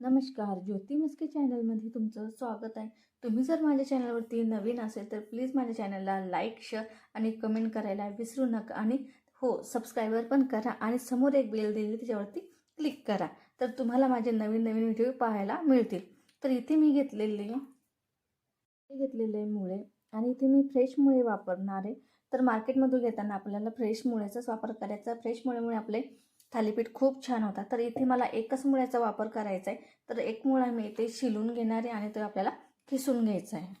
नमस्कार ज्योती मस्के चॅनलमध्ये तुमचं स्वागत आहे. तुम्ही जर माझ्या चॅनलवरती नवीन असेल तर प्लीज माझ्या चॅनलला लाईक शेअर आणि कमेंट करायला विसरू नका आणि हो सबस्क्राईबर पण करा आणि समोर एक बेल दिली त्याच्यावरती क्लिक करा. तर तुम्हाला माझे नवीन नवीन व्हिडिओ पाहायला मिळतील. तर इथे मी घेतलेले घेतलेले मुळे आणि इथे मी फ्रेश मुळे वापरणार आहे. तर मार्केटमधून घेताना आपल्याला फ्रेश मुळेचाच वापर करायचा फ्रेश मुळेमुळे आपले थालीपीठ खूप छान होता. तर इथे मला एकच मुळ्याचा वापर करायचा आहे तर एक मुळा मी इथे शिलून घेणार आहे आणि तो आपल्याला खिसून घ्यायचा आहे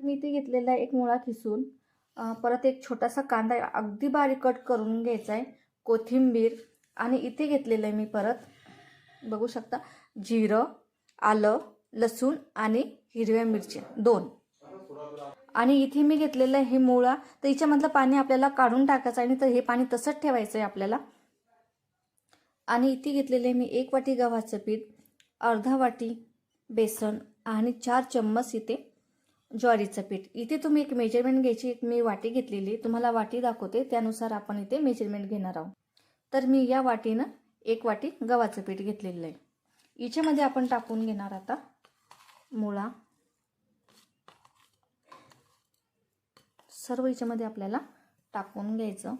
मी इथे घेतलेला एक मुळा खिसून परत एक छोटासा कांदा अगदी बारीक कट करून घ्यायचा आहे कोथिंबीर आणि इथे घेतलेलं आहे मी परत बघू शकता जिरं आलं लसूण आणि हिरव्या मिरच्या दोन. आणि इथे मी घेतलेलं आहे हे मुळा तर हिच्यामधलं पाणी आपल्याला काढून टाकायचं आहे आणि तर हे पाणी तसंच ठेवायचं आहे आपल्याला. आणि इथे घेतलेले मी एक वाटी गव्हाचं पीठ अर्धा वाटी बेसन आणि चार चम्मच इथे ज्वारीचं पीठ. इथे तुम्ही एक मेजरमेंट घ्यायची एक मी वाटी घेतलेली. तुम्हाला वाटी दाखवते त्यानुसार आपण इथे मेजरमेंट घेणार आहोत. तर मी या वाटीनं एक वाटी गव्हाचं पीठ घेतलेलं आहे. हिच्यामध्ये आपण टाकून घेणार आता मुळा. सर्व हिच्यामध्ये आपल्याला टाकून घ्यायचं.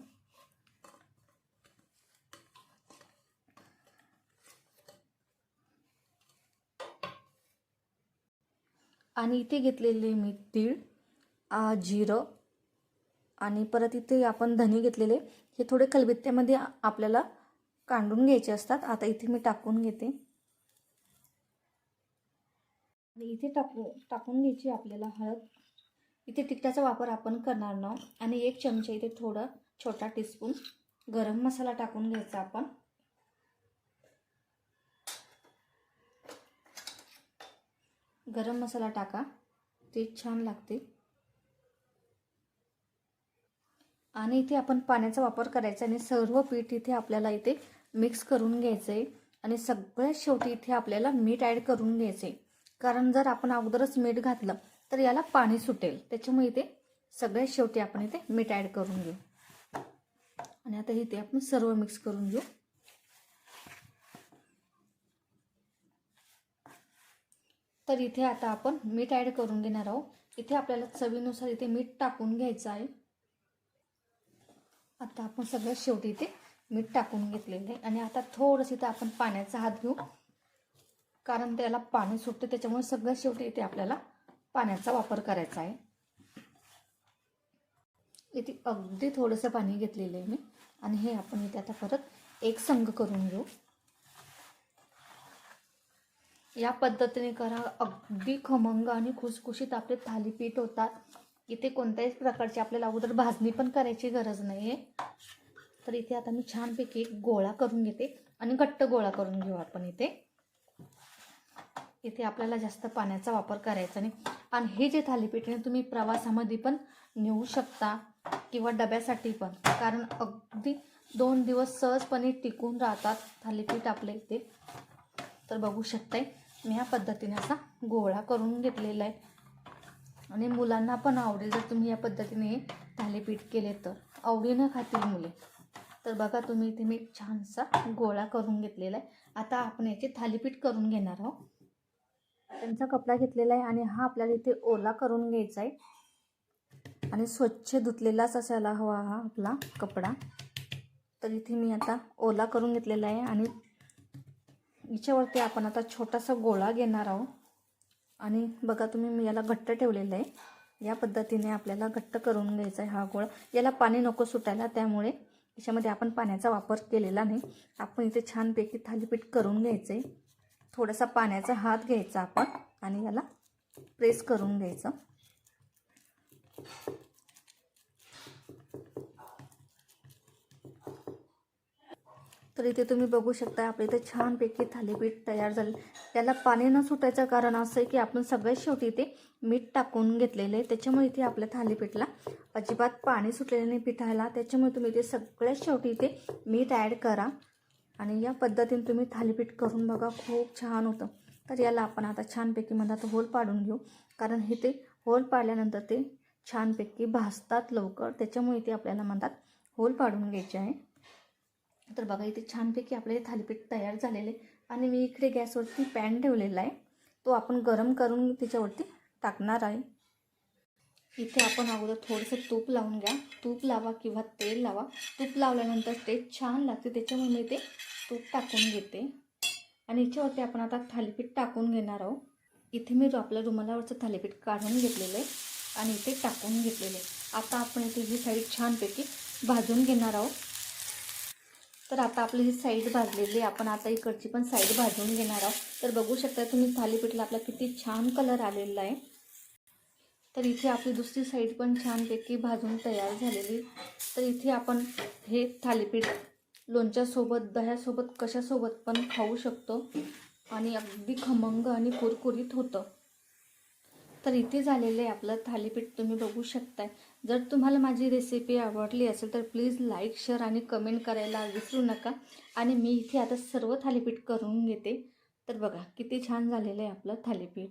आणि इथे घेतलेले मी तीळ जिरं आणि परत इथे आपण धने घेतलेले हे थोडे कलबित्त्यामध्ये आपल्याला कांडून घ्यायचे असतात. आता इथे मी टाकून घेते. आणि इथे टाकू टाकून घ्यायची आपल्याला हळद. इथे तिखटाचा वापर आपण करणार ना आणि एक चमचा इथे थोडं छोटा टीस्पून गरम मसाला टाकून घ्यायचा आपण. गरम मसाला टाका. ते छान लागते. आणि इथे आपण पाण्याचा वापर करायचा आणि सर्व पीठ इथे आपल्याला इथे मिक्स करून घ्यायचं आहे आणि सगळ्यात शेवटी इथे आपल्याला मीठ ॲड करून घ्यायचं आहे कारण जर आपण अगोदरच मीठ घातलं तर याला पाणी सुटेल. त्याच्यामुळे इथे सगळ्यात शेवटी आपण इथे मीठ ॲड करून घेऊ. आणि आता इथे आपण सर्व मिक्स करून घेऊ. तर इथे आता आपण मीठ ॲड करून घेणार आहोत. इथे आपल्याला चवीनुसार इथे मीठ टाकून घ्यायचं आहे. आता आपण सगळ्यात शेवटी इथे मीठ टाकून घेतलेलं आहे. आणि आता थोडंसं इथे आपण पाण्याचा हात घेऊ. कारण त्याला पाणी सुटते त्याच्यामुळे सगळ्यात शेवटी इथे आपल्याला पाण्याचा वापर करायचा आहे. इथे अगदी थोडंसं पाणी घेतलेलं आहे मी. आणि हे आपण इथे आता परत एक संघ करून घेऊ. या पद्धतीने करा. अगदी खमंग आणि खुसखुशीत आपले थालीपीठ होतात. इथे कोणत्याही प्रकारची आपल्याला अगोदर भाजणी पण करायची गरज नाही आहे तर इथे आता मी छानपैकी एक गोळा करून घेते आणि घट्ट गोळा करून घेऊ आपण इथे. इथे आपल्याला जास्त पाण्याचा वापर करायचा नाही. आणि हे जे थालीपीठ आहे तुम्ही प्रवासामध्ये पण नेऊ शकता किंवा डब्यासाठी पण. कारण अगदी दोन दिवस सहजपणे टिकून राहतात थालीपीठ आपल्या इथे. तर बघू शकताय मी ह्या पद्धतीने असा गोळा करून घेतलेला आहे. आणि मुलांना पण आवडेल जर तुम्ही या पद्धतीने थालीपीठ केले तर. आवडीनं खातील मुले. तर बघा तुम्ही इथे मी छानसा गोळा करून घेतलेला आहे. आता आपण याचे थालीपीठ करून घेणार आहोत. त्यांचा कपडा घेतलेला आहे आणि हा आपल्याला इथे ओला करून घ्यायचा आहे. आणि स्वच्छ धुतलेलाच असायला हवा हा आपला कपडा. तर इथे मी आता ओला करून घेतलेला आहे आणि हिच्यावरती आपण आता छोटासा गोळा घेणार आहोत. आणि बघा तुम्ही मी याला घट्ट ठेवलेलं आहे. या पद्धतीने आपल्याला घट्ट करून घ्यायचा आहे हा गोळा. याला पाणी नको सुटायला त्यामुळे याच्यामध्ये आपण पाण्याचा वापर केलेला नाही. आपण इथे छानपैकी थालीपीठ करून घ्यायचं आहे थोडासा पाण्याचा हात घ्यायचा आपण आणि याला प्रेस करून घ्यायचं. तर इथे तुम्ही बघू शकता आपल्या इथे छानपैकी थालीपीठ तयार झाले. त्याला पाणी न सुटायचं कारण असं आहे की आपण सगळ्यात शेवटी इथे मीठ टाकून घेतलेलं आहे. त्याच्यामुळे इथे आपल्या थालीपीठला अजिबात पाणी सुटलेलं नाही पिठाला. त्याच्यामुळे तुम्ही इथे सगळ्यात शेवटी इथे मीठ ॲड करा. आणि या पद्धतीने तुम्ही थालीपीठ करून बघा खूप छान होतं. तर याला आपण आता छानपैकी मधात होल पाडून घेऊ. कारण हे ते होल पाडल्यानंतर ते छानपैकी भाजतात लवकर. त्याच्यामुळे इथे आपल्याला मधात होल पाडून घ्यायचे आहे. तर बघा इथे छानपैकी आपले थालीपीठ तयार झालेले आणि मी इकडे गॅसवरती पॅन ठेवलेला आहे. तो आपण गरम करून त्याच्यावरती टाकणार आहे. इथे आपण अगोदर थोडंसं तूप लावून घ्या. तूप लावा किंवा तेल लावा. तूप लावल्यानंतर ते छान लागते. त्याच्यामुळे मी ते तूप टाकून घेते. आणि याच्यावरती आपण आता थालीपीठ टाकून घेणार आहोत. इथे मी आपल्या रुमालावरचं थालीपीठ काढून घेतलेलं आहे. आणि इथे टाकून घेतलेलं आहे. आता आपण इथे ही साईड छानपैकी भाजून घेणार आहोत. तर आता आपली ही साईड भाजलेली आहे आपण आता इकडची पण साईड भाजून घेणार आहोत. तर बघू शकता तुम्ही थालीपीठला आपला किती छान कलर आलेला आहे. तर इथे आपली दुसरी साईड पण छानपैकी भाजून तयार झालेली. तर इथे आपण हे थालीपीठ लोणच्यासोबत दह्यासोबत कशासोबत पण खाऊ शकतो. आणि अगदी खमंग आणि कुरकुरीत होतं. तर इथे झालेलं आहे आपलं थालीपीठ तुम्ही बघू शकताय. जर तुम्हाला माझी रेसिपी आवडली असेल तर प्लीज लाईक शेअर आणि कमेंट करायला विसरू नका. आणि मी इथे आता सर्व थालीपीठ करून घेते. तर बघा किती छान झालेलं आहे आपलं थालीपीठ.